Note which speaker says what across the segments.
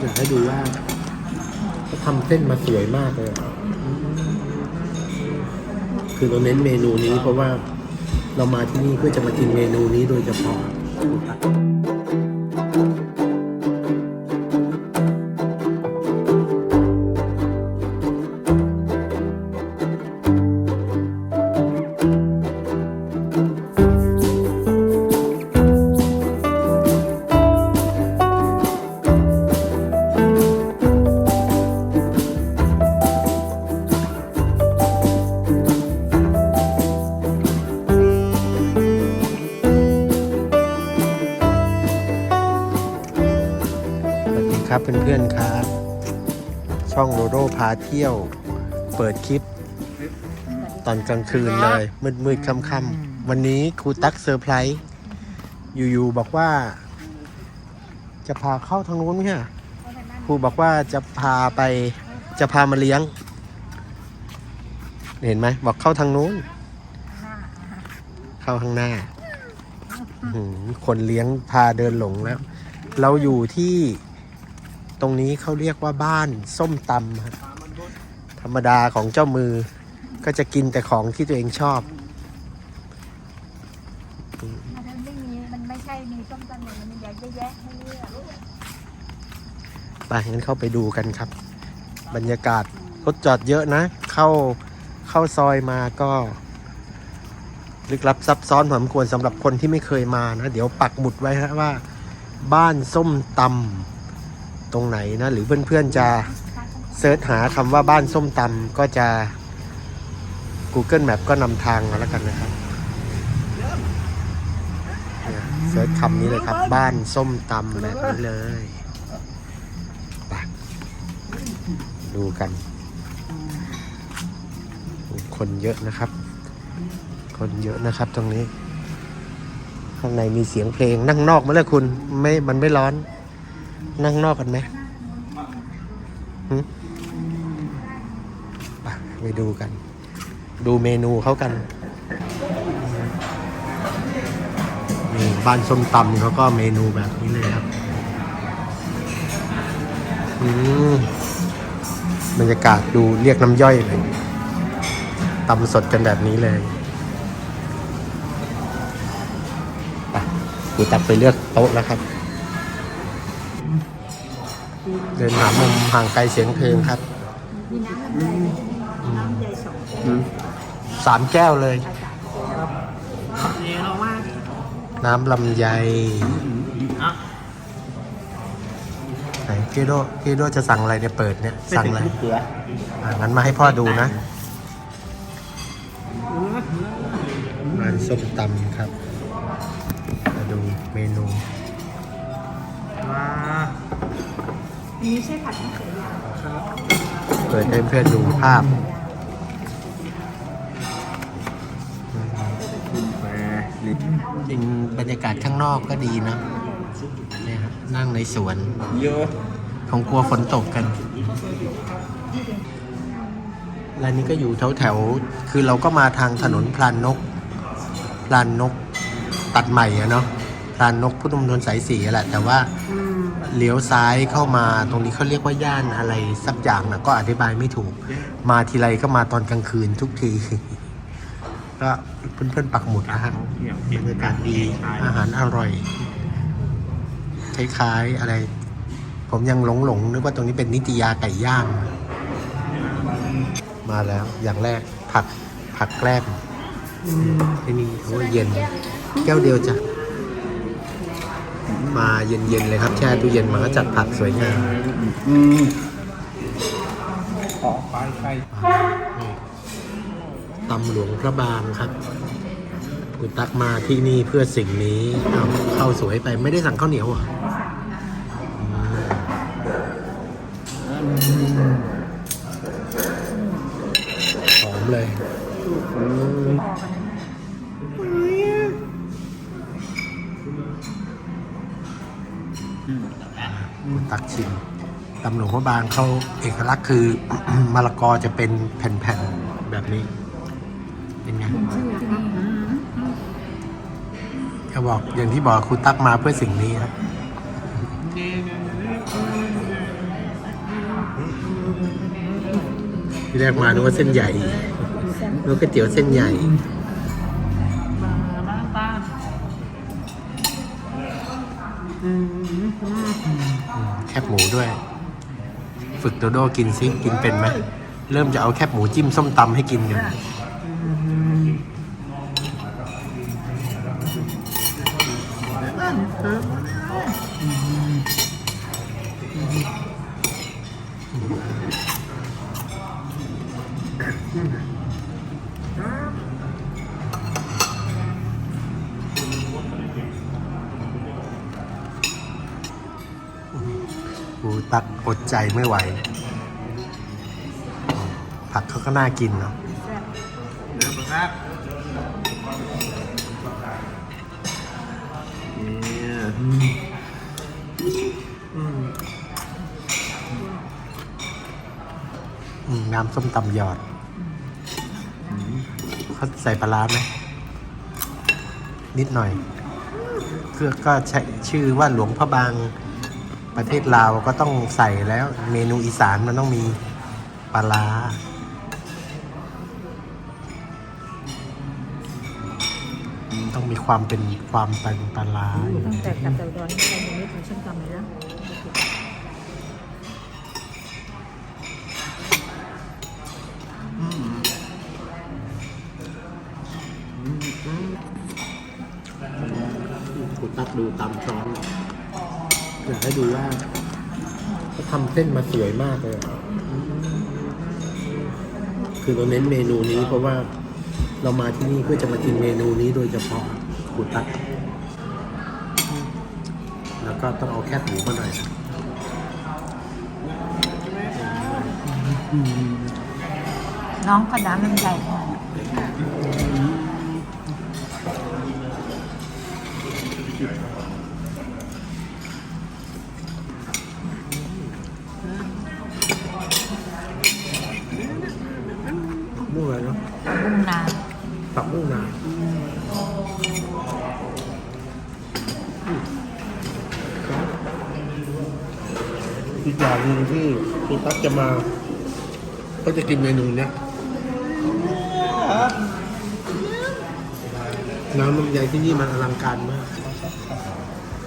Speaker 1: อยากให้ดูว่าเขาทำเส้นมาสวยมากเลยอะคือเราเน้นเมนูนี้เพราะว่าเรามาที่นี่เพื่อจะมากินเมนูนี้โดยเฉพาะ ครับเพื่อนๆครับ ช่องโดโดพาเที่ยว เปิดคลิป ตอนกลางคืนเลย มืดๆค่ำๆวันนี้ครูตั๊กเซอร์ไพรส์อยู่ๆบอกว่า จะพาเข้าทางนู้นไหมฮะครูบอกว่าจะพาไปจะพามาเลี้ยง เห็นไหมบอกเข้าทางนู้น เข้าข้างหน้าอื้อหือคนเลี้ยงพาเดินหลงแล้ว เราอยู่ที่ ตรงนี้เขาเรียกว่าบ้านส้มตำครับธรรมดาของเจ้ามือ ก็จะกินแต่ของที่ตัวเองชอบ
Speaker 2: มันไม่มีมันไม่ใช่มีส้มตำอย่างมันมีเยอะแยะให้เลือก
Speaker 1: ไปงั้นเข้าไปดูกันครับ บรรยากาศรถจอดเยอะนะ เข้าเข้าซอยมาก็ลึกลับซับซ้อนพอสมควรสำหรับคนที่ไม่เคยมานะ เดี๋ยวปักหมุดไว้ฮะว่า บ้านส้มตำ ตรงไหนนะ หรือเพื่อนๆจะเซิร์ชหาคำว่าบ้านส้มตำก็จะ Google Map ก็นำทางมาแล้วกันนะครับเนี่ยเซิร์ชคำนี้เลยครับ บ้านส้มตำแบบนี้เลยไปดูกัน คนเยอะนะครับ คนเยอะนะครับตรงนี้ ข้างในมีเสียงเพลงนั่งนอกมาเลยคุณ ไม่ มันไม่ร้อน นั่งนอกกันไหมหไปไปดูกัน ดูเมนูเขากัน นี่บ้านส้มตำเขาก็เมนูแบบนี้เลยครับอืมบรรยากาศดูเรียกน้ำย่อยเลยตำสดกันแบบนี้เลยไปกูตักไปเลือกโต๊ะแล้วครับ เดินหามุมห่างไกลเสียงเพลงครับ
Speaker 2: มีน้ำลำไยน้ำใหญ่สอง
Speaker 1: สามแก้วเลย
Speaker 3: นี่เราว่า
Speaker 1: น้ำลำไย
Speaker 3: อะ
Speaker 1: ไหนพี่โดพี่โดจะสั่งอะไรเนี่ยเปิดเนี่ยสั่งอะไร
Speaker 3: เกลือ
Speaker 1: อ่างั้นมาให้พ่อดูนะร้านส้มตำครับ มี
Speaker 2: ใช่ผัดมะเขือยาว
Speaker 1: เปิดให้เพื่อนดูภาพจริงบรรยากาศข้างนอกก็ดีนะเนี่ยครับนั่งในสวน
Speaker 3: เยอะ
Speaker 1: คงกลัวฝนตกกันร้านนี้ก็อยู่แถวแถวคือเราก็มาทางถนนพลานนก พลานนกตัดใหม่อะเนาะพลานนกพุทธมณฑลสายสี่แหละ แต่ว่า เลี้ยวซ้ายเข้ามาตรงนี้เขาเรียกว่าย่านอะไรสักอย่างนะก็อธิบายไม่ถูก มาทีไรก็มาตอนกลางคืนทุกที ก็เพื่อนๆปักหมุดนะฮะบรรยากาศดีอาหารอร่อย คล้ายๆอะไร ผมยังหลงหลงๆนึกว่าตรงนี้เป็นนิตยาไก่ย่าง มาแล้วอย่างแรกผักผักแกล้มที่นี่โอ้ยเย็น แก้วเดียวจ้ะ มาเย็นๆเลยครับ แช่ตู้เย็นมาก็จัดผักสวยงาม
Speaker 3: อืมขอไปไป
Speaker 1: นี่ตำหลวงพระบางครับคุณตักมาที่นี่เพื่อสิ่งนี้เอาข้าวสวยไปไม่ได้สั่งข้าวเหนียวเหรอะหอมเลย ตักชิมตำหลวงพระบางเขาเอกลักษณ์คือ มะละกอจะเป็นแผ่นๆแบบนี้ เป็นไงเขาบอกอย่างที่บอกคุณตักมาเพื่อสิ่งนี้ครับที่แรกมานึกว่าเส้นใหญ่นึกว่าก๋วยเตี๋ยวเส้นใหญ่ ฝึกโดโดกินซิกินเป็นไหมเริ่มจะเอาแคบหมูจิ้มส้มตำให้กินกันอืม อดใจไม่ไหว ผักเขาก็น่ากินเนาะ
Speaker 3: เดี๋ยวครับเนี่ยอืมอืม
Speaker 1: อืมน้ำส้มตำหยอดเขาใส่ปลาร้าไหมนิดหน่อยเพื่อก็ใช้ชื่อว่าหลวงพระบาง ประเทศลาวก็ต้องใส่แล้วเมนูอีสานมันต้องมีปลาร้าต้องมีความเป็นความเป็นปลาร้าอยู่
Speaker 2: ตั้งแต่กลับจากดอนนี่เรายังไม่ถึงส้มตำเลยนะ
Speaker 3: อืมอืมอืม
Speaker 1: กูตักดูตามช้อน อยากให้ดูว่าเขาทำเส้นมาสวยมากเลยอะคือเราเน้นเมนูนี้เพราะว่าเรามาที่นี่เพื่อจะมากินเมนูนี้โดยเฉพาะกูตักแล้วก็ต้องเอาแคบหมูมาหน่อย
Speaker 2: น้องก็น้ำมันใหญ่หน่อย
Speaker 1: มุ่งอะไรเนาะ
Speaker 2: บุ้งนา
Speaker 1: ผักมุ่งนาอีกอย่างหนึ่งที่คุณตั๊กจะมา ก็จะกินเมนูเนี้ยน้ำลำไยที่นี่มันอลังการมาก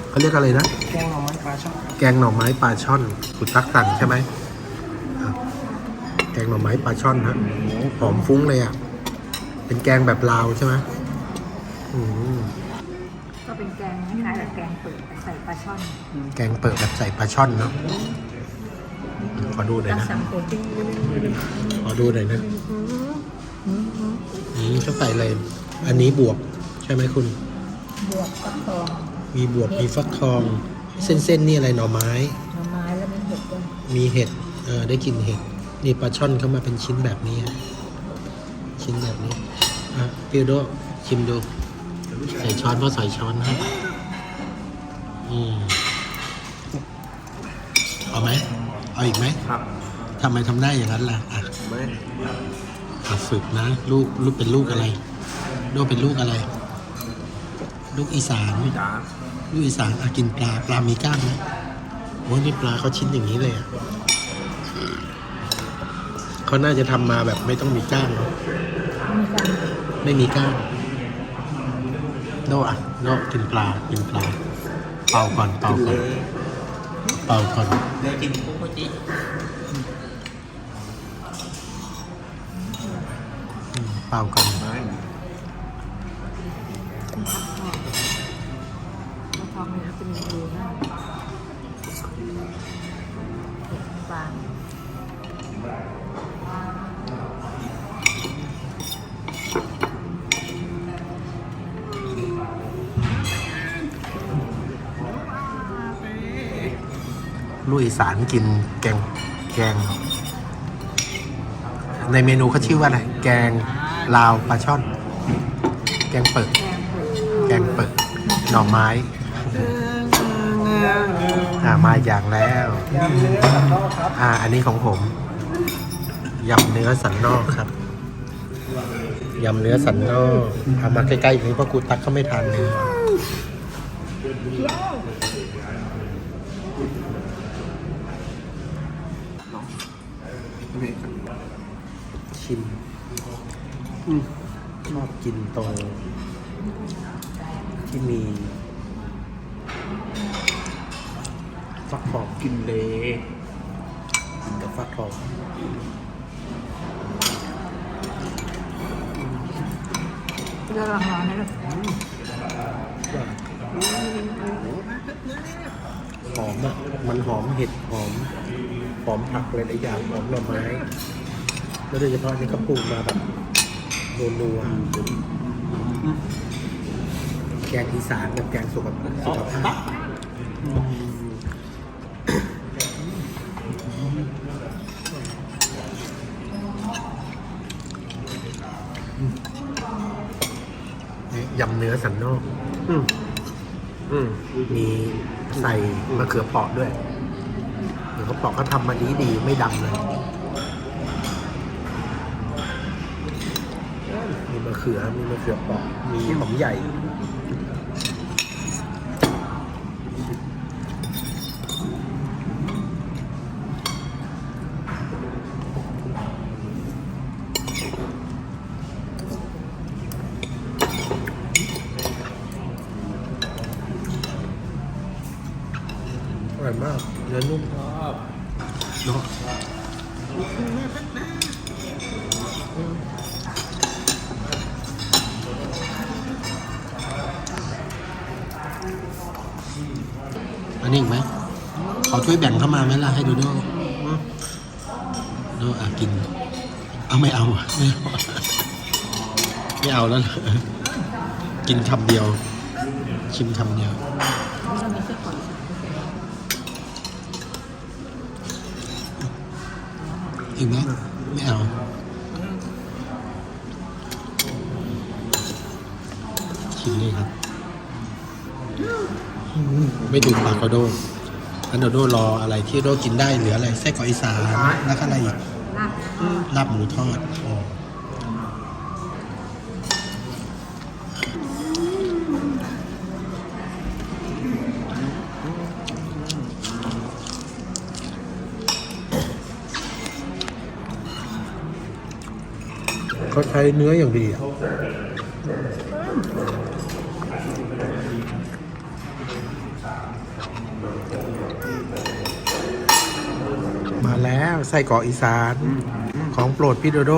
Speaker 1: เขาเรียกอะไรนะ
Speaker 3: แกงหน่อไม้ปลาช่อน
Speaker 1: แกงหน่อไม้ปลาช่อนคุณตั๊กสั่งใช่ไหมครับแกงหน่อไม้ปลาช่อนฮะหอมฟุ้งเลยอะ เป็นแกงแบบลาวใช่ไหมอืม
Speaker 2: ก็เป็นแกงคล้ายๆแบบแกงเปิดแต่ใส่ปลาช่อน
Speaker 1: แกงเปิดแบบใส่ปลาช่อนเนาะขอดูหน่อย
Speaker 2: ตั้ง
Speaker 1: นะ
Speaker 2: สังโกติ
Speaker 1: ขอดูหน่อยนะอืมเขาใส่อะไร อันนี้บวบใช่ไหมคุณ
Speaker 2: บวกฟักทอง
Speaker 1: มีบวบมีฟักทอง เส้นๆนี่อะไรหน่อไม้
Speaker 2: หน่อไม้แล้วมีเห็ดด้วย
Speaker 1: มีเห็ด เออได้กลินเห็ด นี่ปลาช่อนเข้ามาเป็นชิ้นแบบนี้ฮะชิ้นแบบนี้ อะเปียวโดชิมดู ใส่ช้อนเพราะใส่ช้อนให้อืมเอาไหมเอาอีกไหม
Speaker 3: ครับ
Speaker 1: ทำไมทำได้อย่างนั้นล่ะอะ
Speaker 3: ไม่
Speaker 1: อะฝึกนะลูกลูกเป็นลูกอะไรโดเป็นลูกอะไร ลูกอีสาน
Speaker 3: จ๋า
Speaker 1: ลูกอีสานอะกินปลาปลามีกล้ามไหมโอ้ยนี่ปลาเขาชิ้นอย่างนี้เลยอะ เขาน่าจะทำมาแบบไม่ต้องมีกล้ามเนอะ
Speaker 2: มีการ
Speaker 1: ไม่มีกล้ามโนอะโนกินปลากินปลา เป่าก่อนเป่าก่อนเป่าก่อน
Speaker 3: เดี๋ยวกินคุกโคจิ
Speaker 1: อืมเป่าก่อน
Speaker 3: ไม่
Speaker 2: ฟักทองเนี่ยจะมีรูนะฟาง
Speaker 1: ลูกอีสานกินแกงแกง ในเมนูเขาชื่อว่าอะไร แกงลาวปลาช่อน แกงเปิด
Speaker 2: แกงเปิด
Speaker 1: แกงหน่อไม้อ่ามาอีกอย่างแล้วอ่าอันนี้ของผมยำเนื้อสันนอกครับยำเนื้อสันนอกเอามาใกล้ๆอย่างนี้เพราะกูตักเขาไม่ทานเนื้อ
Speaker 3: นี่
Speaker 1: ชิมอืมชอบกินตรงที่มีฟักทอง
Speaker 3: กินเลย
Speaker 1: กินกับฟักทอง
Speaker 2: เรื่องร้อนๆนะลูก
Speaker 1: หอมอะ มันหอมเห็ดหอม หอมผักหลายๆอย่างหอมหน่อไม้ แล้วโดยเฉพาะนี่ก็ปรุงมาแบบนัวๆแกงอีสานกับแกงสุขภาพสุขภาพนี่ยำเนื้อสันนอก อืม อืม มี ใส่มะเขือเปราะด้วยมะเขือเปราะก็ทำมาดีดีๆไม่ดำเลยมีมะเขือมีมะเขือเปราะมีหอมใหญ่ แบ่งเข้ามาไหมล่ะให้ดูด้วยดูอะกิน เอาไม่เอาไม่เอาไม่เอาแล้ว กินคำเดียว ชิมคำเดียว
Speaker 2: เรามีเสื้อขน
Speaker 1: อีกไหมไม่เอาชิมเลยครับ ไม่ถูกปากกระโด ดอันโดโดรออะไรที่โดกินได้เหลืออะไรไส้กรอกอีสานแล้วก็อะไรอีก
Speaker 2: ลาบ
Speaker 1: ลาบหมูทอดอืมเขาใช้เนื้ออย่างดีอะมา แล้วไส้กรอกอีสาน ของโปรดพี่โดโด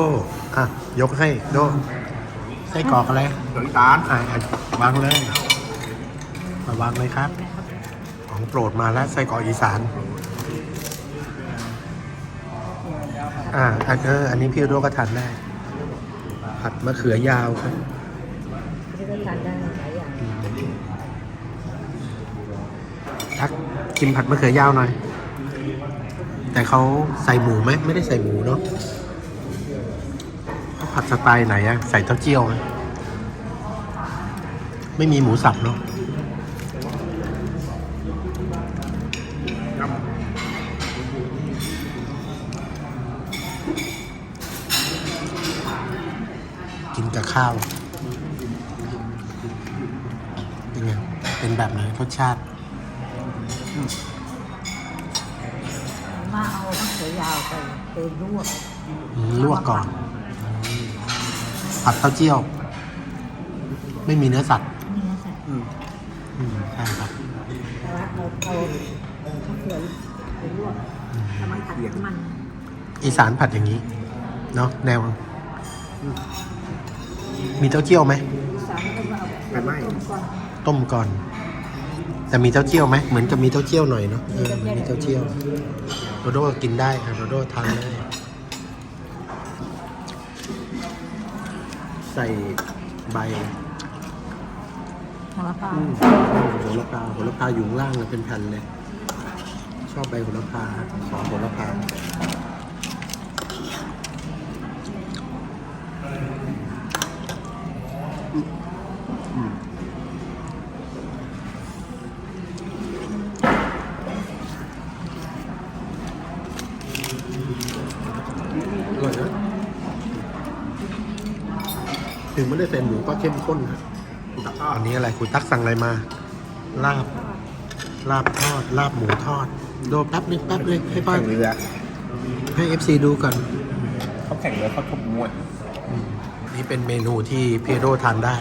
Speaker 1: อะยกให้โดไส้กรอกอะไร
Speaker 3: เดี๋ยวอีสาน
Speaker 1: อะอะวางเลย มาวางเลยครับ ของโปรดมาแล้วไส้กรอกอีสาน อ่าอันเอออันนี้พี่โดโดก็ทานได้ ผัดมะเขือยาวครับ
Speaker 2: ที่ก็ทานได้หลายอย่าง
Speaker 1: ทักกินผัดมะเขือยาวหน่อย แต่เขาใส่หมูไหมไม่ได้ใส่หมูเนาะเขาผัดสไตล์ไหนอะใส่เต้าเจี้ยวไหมไม่มีหมูสับเนาะกินกับข้าว เป็นไง เป็นแบบไหนรสชาติา
Speaker 2: วไปไปลวก
Speaker 1: อืมลวกก่อนอืมผัดเต้าเจี้ยว ไม่มีเนื้อสัตว์
Speaker 2: นี่นะจ๊ะ
Speaker 3: อืม
Speaker 1: อืมใช่ครับ
Speaker 2: แต่ว่าเอาเอามะเขือไปลวกแล้วมันผัดน้ำมัน
Speaker 1: อีสานผัดอย่างนี้ เนาะแนว มีเต้าเจี้ยวไหม
Speaker 2: อีสานก็มาเอา
Speaker 3: ไปไหม
Speaker 2: ต้มก่อน
Speaker 1: ต้มก่อน แต่มีเต้าเจี้ยวไหมเหมือนจะมีเต้าเจี้ยวหน่อยเนาะเออมันมีเต้าเจี้ยว โดโดก็กินได้ค่ะโดโดทานได้ ใส่ใบ
Speaker 2: หัวละพา
Speaker 1: อืมโหระพาโหระพาอยู่ข้างล่างเลยเป็นแผ่นเลย ชอบใบโหระพาขอโหระพาอร่อยนะถึ งไม่ได้ใส่หมูก็เข้มข้นนะอันนี้อะไรคุณตักสั่งอะไรมา ลาบ ลาบทอด ลาบหมูทอดโดแป๊บนึงแป๊บนึงให้ป้า
Speaker 3: แข่งเรือ
Speaker 1: อให้ FC ดูก่อน
Speaker 3: เขาแข่งแล้วเขาชมมวย
Speaker 1: นี่เป็นเมนูที่พี่โดทานได้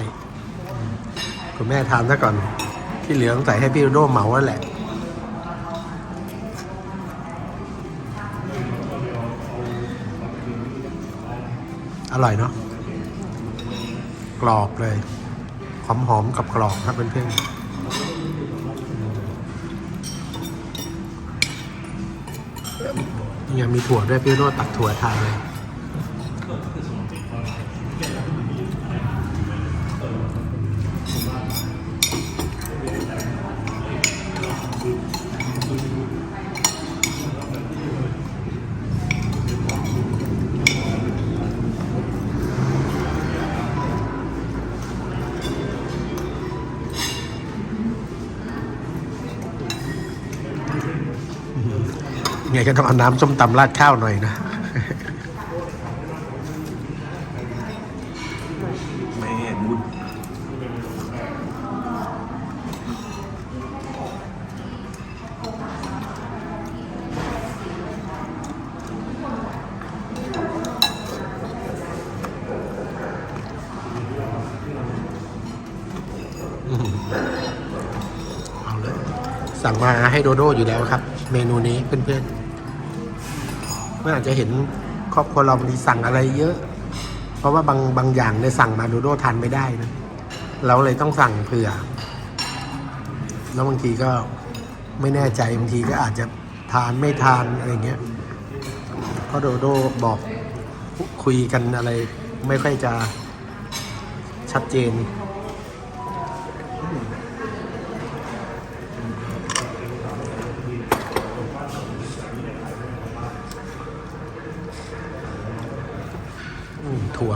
Speaker 1: คุณแม่ทานซะก่อน ที่เหลือต้องใส่ให้พี่โดเหมาแล้วแหละอร่อยเนาะก รอบเลยหอมหอมๆกับกรอบครับเพื่อนๆนี่ยังมีถั่วด้วยพี่โดตักถั่วทานเลย ก็ต้องเอาน้ำส้มตำราดข้าวหน่อยนะ
Speaker 3: แม่บุญ
Speaker 1: เอาเลย สั่งมาให้โดโดอยู่แล้วครับ เมนูนี้เพื่อนๆเมื่ออาจจะเห็นครอบครัวเราบางทีสั่งอะไรเยอะ เพราะว่าบางบางอย่างเนี่ยสั่งมาโดโดทานไม่ได้นะเราเลยต้องสั่งเผื่อ แล้วบางทีก็ไม่แน่ใจบางทีก็อาจจะทานไม่ทานอะไรเงี้ยเพราะโดโดบอกคุยกันอะไร ไม่ค่อยจะชัดเจน ถั่ว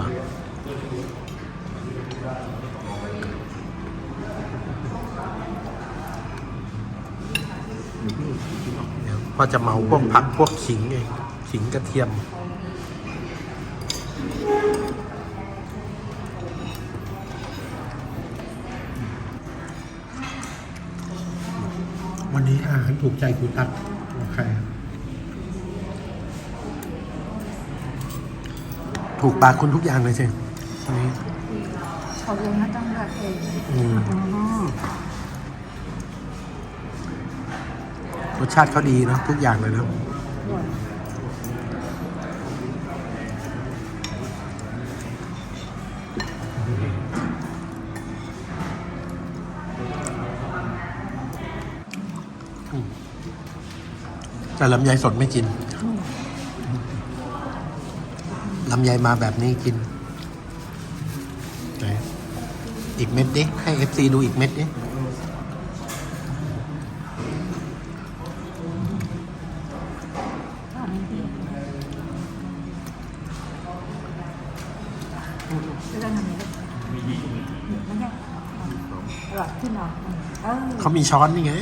Speaker 1: เดี๋ยวพอจะเมาพวกผักพวกขิงเองขิงกระเทียมวันนี้อาหารถูกใจครูตัดโอเค ถูกปากคุณทุกอย่างเลยใช่วันนี้
Speaker 2: เขาเองนะต้องเลือกเอง
Speaker 1: อืมรสชาติเขาดีเนอะทุกอย่างเลยเนอะ
Speaker 2: ด้วย
Speaker 1: แต่ลำไยสดไม่กินลำไยมาแบบนี้กินไหนอีกเม็ดดิ ให้เอฟซีดูอีกเม็ดดิ
Speaker 2: ข้าวมันดีจะได้ทำยังไงไม่ใช่อร่อยขึ้นหรอเออ
Speaker 1: เขามีช้อนนี่ไง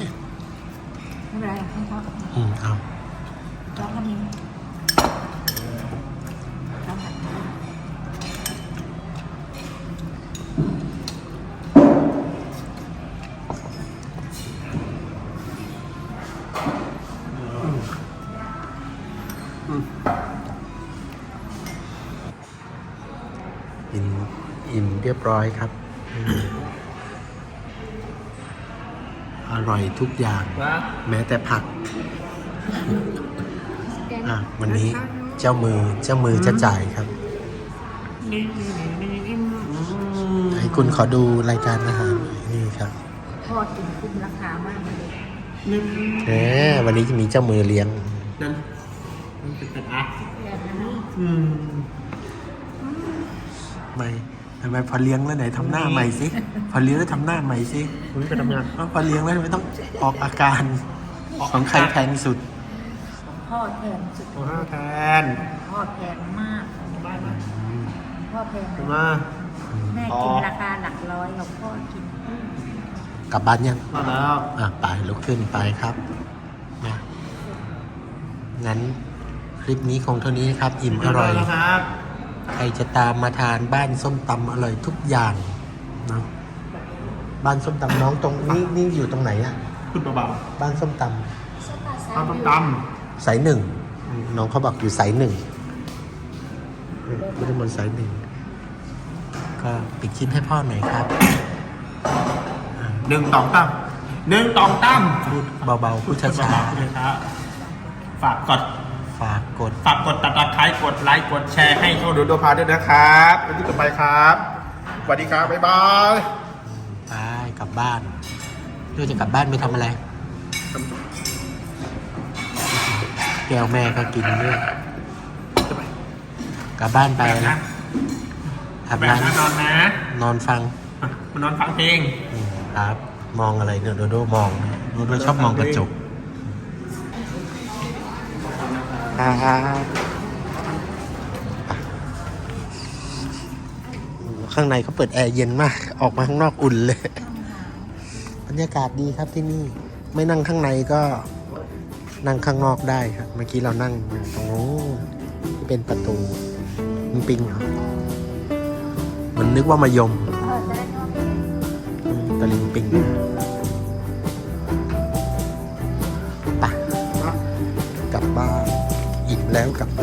Speaker 1: อิ่มเรียบร้อยครับอืมอร่อยทุกอย่าง
Speaker 3: ว่า
Speaker 1: แม้แต่ผักอะวันนี้เจ้ามือเจ้ามือจะจ่ายครับให้คุณขอดูรายการอาหารหน่อยนี่ครับ
Speaker 2: พ่อกินคุ้มราคามากเลย
Speaker 1: แหมวันนี้จะมีเจ้ามือเลี้ยง
Speaker 3: นั่นมันเป็นตะอา
Speaker 2: แบบนี้
Speaker 3: อืม
Speaker 1: ไม่ ทำไมพอเลี้ยงแล้วไหนทำหน้าใหม่สิพอเลี้ยงแล้วทำหน้าใหม่สิ
Speaker 3: คุณไปทำงาน
Speaker 1: ว่าพอเลี้ยงแล้วไม่ต้องออกอาการของใครแพงสุด
Speaker 2: พ่อแพงสุด
Speaker 3: โอ้ห้าแทน
Speaker 2: พ่อแพงมาก
Speaker 3: ได้ไหม
Speaker 2: พ่อแพง
Speaker 3: มา
Speaker 2: แม่กินราคาหลักร้อยของพ่อกิน
Speaker 1: กลับบ้านยัง
Speaker 3: มาแล้ว
Speaker 1: อะไปลุกขึ้นไปครับนะงั้นคลิปนี้คงเท่านี้ครับ อิ่มอร่อย
Speaker 3: แล้วครับ
Speaker 1: ใครจะตามมาทานบ้านส้มตำอร่อยทุกอย่างเนาะบ้านส้มตำน้องตรงนี่นี่อยู่ตรงไหนอะ
Speaker 3: คุณเบา
Speaker 1: บ้านส้มตำ
Speaker 3: ๆตำตำต
Speaker 1: สายหนึ่งำน้องเขาบอกอยู่สายหนึ่งพุทธมนต์สายหนึ่งก็ปิดคลิปให้พ่อหน่อยครับ
Speaker 3: หนึ่งตองตั้มหนึ่งตองตั้ม
Speaker 1: พูดเบาๆพูดช้า
Speaker 3: ๆฝากกด
Speaker 1: ๆ ฝากกด
Speaker 3: ฝากกดติดตามใครกดไลค์กดแชร์ให้โชว์ดูโดพาด้วยนะครับวันนี้ต่อไปครับสวัสดีครับ บ๊ายบาย
Speaker 1: ไปกลับบ้านด้วยจะกลับบ้านไปทำอะไรแก้วแม่ก็กินด้วยกลับบ้านไป
Speaker 3: นะ
Speaker 1: นะอาบ
Speaker 3: แบบ
Speaker 1: น้
Speaker 3: นะนอนนะำ
Speaker 1: นอนฟัง
Speaker 3: มานอนฟังเพลง
Speaker 1: อืมครับ มองอะไรเนี่ยโดโดมองโดโดชอบมองกระจก ครับข้างในเขาเปิดแอร์เย็นมาก ออกมาข้างนอกอุ่นเลย บรรยากาศดีครับที่นี่ ไม่นั่งข้างในก็นั่งข้างนอกได้ครับ เมื่อกี้เรานั่งตรงโน้นที่เป็นประตูมันปิงเหรอมันนึกว่ามายม
Speaker 2: เออจะได้ชอบ
Speaker 1: อืมตะลิงปิง แล้วกลับ